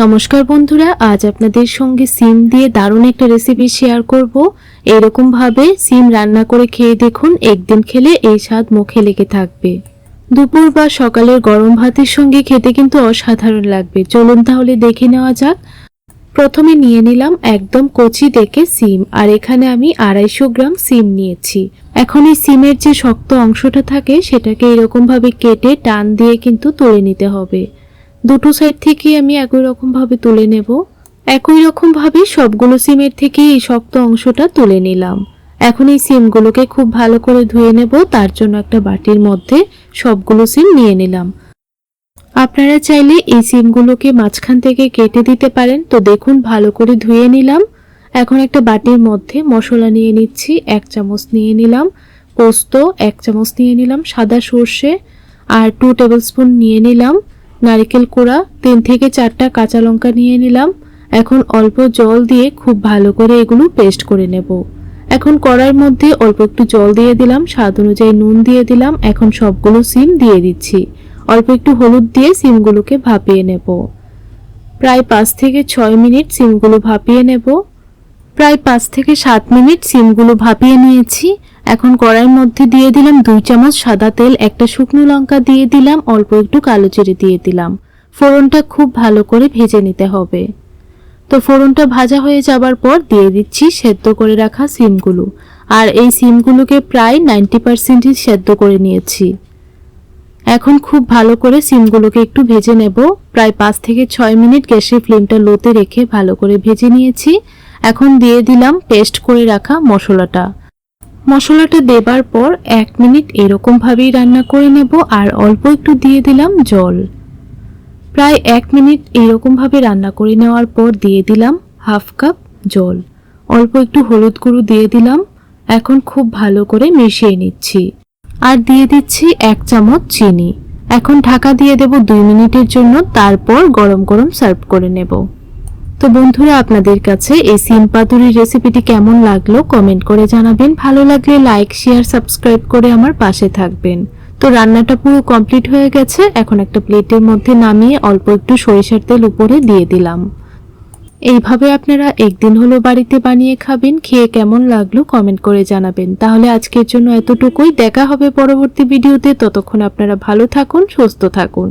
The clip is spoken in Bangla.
নমস্কার বন্ধুরা, আজ আপনাদের সঙ্গে সিম দিয়ে দারুণ একটা রেসিপি শেয়ার করব। এরকম ভাবে সিম রান্না করে খেয়ে দেখুন, একদিন খেলে এই স্বাদ মুখে লেগে থাকবে। দুপুর বা সকালের গরম ভাতের সঙ্গে খেতে কিন্তু অসাধারণ লাগবে। চলুন তাহলে দেখে নেওয়া যাক। প্রথমে নিয়ে নিলাম একদম কচি দেখে সিম, আর এখানে আমি আড়াইশো গ্রাম সিম নিয়েছি। এখন এই সিমের যে শক্ত অংশটা থাকে, সেটাকে এরকম ভাবে কেটে টান দিয়ে কিন্তু তুলে নিতে হবে। দুটো সাইড থেকে আমি একই রকম ভাবে তুলে নেব। একই রকম ভাবে সবগুলো সিমের থেকে এই শক্ত অংশটা তুলে নিলাম। এখন এই সিমগুলোকে খুব ভালো করে ধুয়ে নেব, তার জন্য একটা বাটির মধ্যে সবগুলো সিম নিয়ে নিলাম। আপনারা চাইলে এই সিমগুলোকে মাঝখান থেকে কেটে দিতে পারেন। তো দেখুন, ভালো করে ধুয়ে নিলাম। এখন একটা বাটির মধ্যে মশলা নিয়ে নিচ্ছি, এক চামচ নিয়ে নিলাম পোস্ত, এক চামচ নিয়ে নিলাম সাদা সর্ষে, আর টু টেবিল স্পুন নিয়ে নিলাম নারকেল কোড়া, তিন থেকে চারটা কাঁচা লঙ্কা নিয়ে নিলাম। এখন অল্প জল দিয়ে খুব ভালো করে এগুলো পেস্ট করে নেব। এখন কড়াইয়ের মধ্যে অল্প একটু জল দিয়ে দিলাম, স্বাদ অনুযায়ী নুন দিয়ে দিলাম, এখন সবগুলো সিম দিয়ে দিচ্ছি। অল্প একটু হলুদ দিয়ে সিমগুলোকে ভাপিয়ে নেব। প্রায় পাঁচ থেকে ছয় মিনিট সিমগুলো ভাপিয়ে নেব। প্রায় পাঁচ থেকে সাত মিনিট সিমগুলো ভাপিয়ে নিয়েছি। এখন কড়াইয়ের মধ্যে দিয়ে দিলাম দুই চামচ সাদা তেল, একটা শুকনো লঙ্কা দিয়ে দিলাম, অল্প একটু কালো জিরে দিয়ে দিলাম। ফোড়নটা খুব ভালো করে ভেজে নিতে হবে। তো ফোড়নটা ভাজা হয়ে যাবার পর দিয়ে দিচ্ছি সেদ্ধ করে রাখা সিমগুলো। আর এই সিমগুলোকে প্রায় নাইনটি পার্সেন্টই সেদ্ধ করে নিয়েছি। এখন খুব ভালো করে সিমগুলোকে একটু ভেজে নেব। প্রায় পাঁচ থেকে ছয় মিনিট গ্যাসের ফ্লেমটা লোতে রেখে ভালো করে ভেজে নিয়েছি। এখন দিয়ে দিলাম পেস্ট করে রাখা মশলাটা। মশলাটা দেবার পর এক মিনিট এরকম ভাবেই রান্না করে নেব আর অল্প একটু দিয়ে দিলাম জল। প্রায় এক মিনিট এরকম ভাবে রান্না করে নেওয়ার পর দিয়ে দিলাম হাফ কাপ জল। অল্প একটু হলুদ গুঁড়ো দিয়ে দিলাম। এখন খুব ভালো করে মিশিয়ে নিচ্ছি। আর দিয়ে দিচ্ছি এক চামচ চিনি। এখন ঢাকা দিয়ে দেব দুই মিনিটের জন্য, তারপর গরম গরম সার্ভ করে নেব। তো বন্ধুরা, আপনাদের কাছে এই সিম পাতুরির রেসিপিটি কেমন লাগল কমেন্ট করে জানাবেন। ভালো লাগলে লাইক শেয়ার সাবস্ক্রাইব করে আমার পাশে থাকবেন। তো রান্নাটা পুরো কমপ্লিট হয়ে গেছে। এখন একটা প্লেটের মধ্যে নামিয়ে অল্প একটু সরিষার তেল উপরে দিয়ে দিলাম। এইভাবে আপনারা একদিন হলো বাড়িতে বানিয়ে খাবেন, খেয়ে কেমন লাগল কমেন্ট করে জানাবেন। তাহলে আজকের জন্য এতটুকুই। দেখা হবে পরবর্তী ভিডিওতে। ততক্ষণ আপনারা ভালো থাকুন, সুস্থ থাকুন।